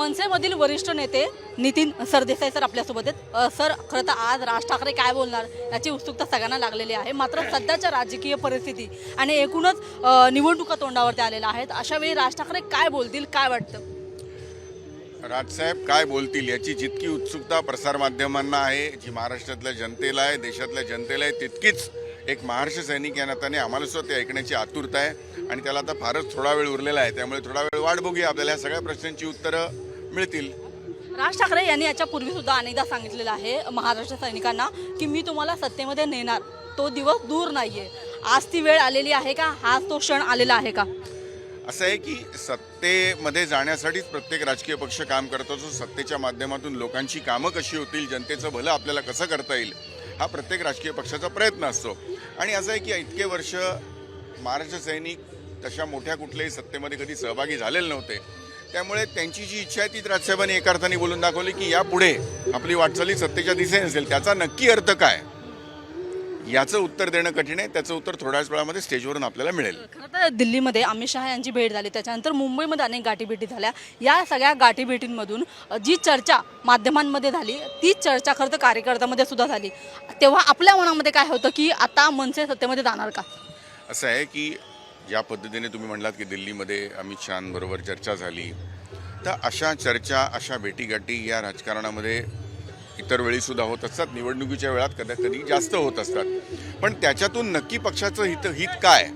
मनसेमधील वरिष्ठ नेते नितीन सरदेसाई सर आपल्यासोबत आहेत. सर खरं तर आज राज ठाकरे काय बोलणार याची उत्सुकता सगळ्यांना लागलेली आहे. मात्र सध्याच्या राजकीय परिस्थिती आणि एकूणच निवडणुका तोंडावरती आलेल्या आहेत. अशा वेळी राज ठाकरे काय बोलतील काय वाटतं? राजसाहेब काय बोलतील याची जितकी उत्सुकता प्रसारमाध्यमांना आहे जी महाराष्ट्रातल्या जनतेला आहे देशातल्या जनतेला आहे तितकीच एक महाराष्ट्र सैनिक या नात्याने आम्हाला सुद्धा ते ऐकण्याची आतुरता आहे. आणि त्याला आता फारच थोडा वेळ उरलेला आहे. त्यामुळे थोडा वेळ वाट बघूया. आपल्याला या सगळ्या प्रश्नांची उत्तरं मिळतील. राज ठाकरे यांनी याच्या पूर्वी सुद्धा अनेकदा सांगितलेलं आहे महाराष्ट्र सैनिकांना की मी तुम्हाला सत्तेमध्ये नेणार. तो दिवस दूर नाहीये. आज ती वेळ आलेली आहे का? हाच तो क्षण आलेला आहे का? असं आहे की सत्तेमध्ये जाण्यासाठीच प्रत्येक राजकीय पक्ष काम करत असतो सत्तेच्या माध्यमातून लोकांची कामं कशी होतील जनतेचं भलं आपल्याला कसं करता येईल हा प्रत्येक राजकीय पक्षाचा प्रयत्न असतो. आणि असं आहे की इतके वर्ष महाराष्ट्र सैनिक तशा मोठ्या कुठल्याही सत्तेमध्ये कधी सहभागी झालेले नव्हते. त्यामुळे त्यांची जी इच्छा आहे ती राजसाहेबांनी एका अर्थाने बोलून दाखवली की यापुढे आपली वाटचाली सत्तेच्या दिशेने असेल त्याचा नक्की अर्थ काय? याचं उत्तर देणं कठीण आहे. त्याचं उत्तर थोड्याच वेळामध्ये स्टेजवरून आपल्याला मिळेल. खरं तर दिल्लीमध्ये अमित शहा यांची भेट झाली. त्याच्यानंतर मुंबईमध्ये अनेक गाठीभेटी झाल्या. या सगळ्या गाठीभेटींमधून जी चर्चा माध्यमांमध्ये झाली तीच चर्चा खरं तर कार्यकर्त्यामध्ये सुद्धा झाली. तेव्हा आपल्या मनामध्ये काय होतं की आता मनसे सत्तेमध्ये जाणार का? असं आहे की ज्या पद्धतीने तुम्ही म्हणलात की दिल्लीमध्ये अमित शहांबरोबर चर्चा झाली तर अशा चर्चा अशा भेटीगाठी या राजकारणामध्ये इतर वेळीसुद्धा होत असतात. निवडणुकीच्या वेळात कदा कधी जास्त होत असतात. पण त्याच्यातून नक्की पक्षाचं हित हित काय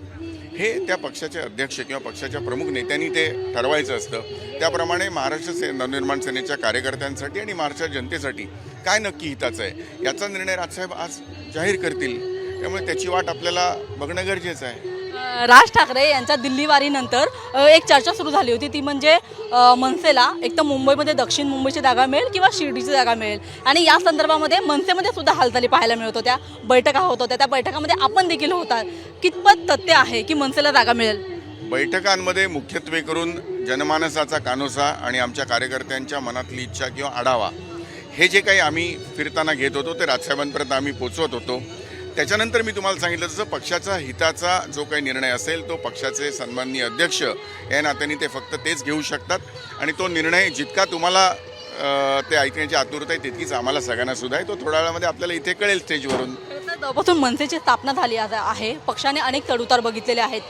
हे त्या पक्षाचे अध्यक्ष किंवा पक्षाच्या प्रमुख नेत्यांनी ते ठरवायचं असतं. त्याप्रमाणे महाराष्ट्र से नवनिर्माण सेनेच्या कार्यकर्त्यांसाठी आणि महाराष्ट्र जनतेसाठी काय नक्की हिताचं आहे? याचा निर्णय राजसाहेब आज जाहीर करतील. त्यामुळे त्याची वाट आपल्याला बघणं गरजेचं आहे. राज ठाकरे यांच्या दिल्लीवारीनंतर एक चर्चा सुरू झाली होती. ती म्हणजे मनसेला एक तर मुंबईमध्ये दक्षिण मुंबईची जागा मिळेल किंवा शिर्डीची जागा मिळेल. आणि या संदर्भामध्ये मनसेमध्ये सुद्धा हालचाली पाहायला मिळत होत्या. बैठका होत होत्या. त्या बैठकामध्ये आपण देखील होता. कितपत तथ्य आहे की मनसेला जागा मिळेल? बैठकांमध्ये मुख्यत्वे करून जनमानसाचा कानोसा आणि आमच्या कार्यकर्त्यांच्या मनातली इच्छा किंवा आढावा हे जे काही आम्ही फिरताना घेत होतो ते राजसाहेबांपर्यंत आम्ही पोचवत होतो. त्याच्यानंतर मी तुम्हाला सांगितलं जसं पक्षाचा हिताचा जो काही निर्णय असेल तो पक्षाचे सन्माननीय अध्यक्ष या नात्याने ते फक्त तेच घेऊ शकतात. आणि तो निर्णय जितका तुम्हाला ते ऐकण्याची आतुरता आहे तितकीच आम्हाला सगळ्यांना सुद्धा आहे. तो थोड्या वेळामध्ये आपल्याला इथे कळेल स्टेजवरून जेव्हापासून मनसेची स्थापना झाली आहे- पक्षाने अनेक चढउतार बघितलेले आहेत.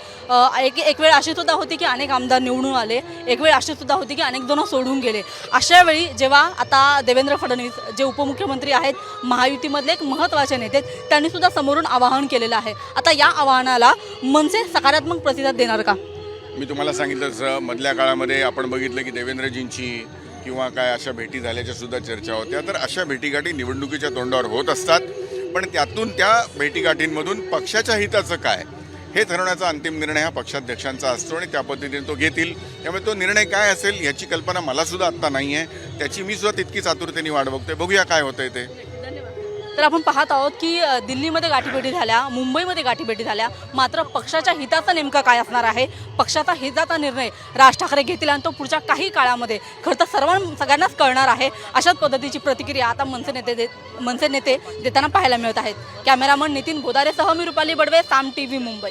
एक एक वेळ अशी सुद्धा होती की अनेक आमदार निवडून आले. एक वेळ अशी सुद्धा होती की अनेक जण सोडून गेले. अशा वेळी जेव्हा आता देवेंद्र फडणवीस जे उपमुख्यमंत्री आहेत महायुतीमधले एक महत्त्वाचे नेते त्यांनी सुद्धा समोरून आवाहन केलेलं आहे. आता या आवाहनाला मनसे सकारात्मक प्रतिसाद देणार का? मी तुम्हाला सांगितलं तसं मधल्या काळामध्ये आपण बघितलं की देवेंद्रजींची किंवा काय अशा भेटी झाल्याच्या सुद्धा चर्चा होत्या. तर अशा भेटीगाठी निवडणुकीच्या तोंडावर होत असतात. पण त्यातून त्या भेटीगाठींमधून पक्षाच्या हिताचं काय? हे ठरवण्याचा अंतिम निर्णय हा पक्षाध्यक्षांचा असतो आणि त्या पद्धतीने तो घेतील. त्यामुळे तो निर्णय काय असेल याची कल्पना मलासुद्धा आत्ता नाही आहे त्याची मी सुद्धा तितकीच आतुरतेने वाट बघतोय. बघूया काय होतंय ते. तर आपण पाहत आहोत की दिल्लीमध्ये गाठीभेटी झाल्या मुंबईमध्ये गाठीभेटी झाल्या. मात्र पक्षाच्या हिताचा नेमका काय असणार आहे? पक्षाचा हिताचा निर्णय राज ठाकरे घेतील आणि तो पुढच्या काही काळामध्ये खरं तर सर्वां सगळ्यांनाच कळणार आहे. अशाच पद्धतीची प्रतिक्रिया आता मनसे नेते दे मनसे नेते देताना पाहायला मिळत आहेत. कॅमेरामन नितीन गोदारेसह मी रुपाली बडवे साम टी व्ही मुंबई.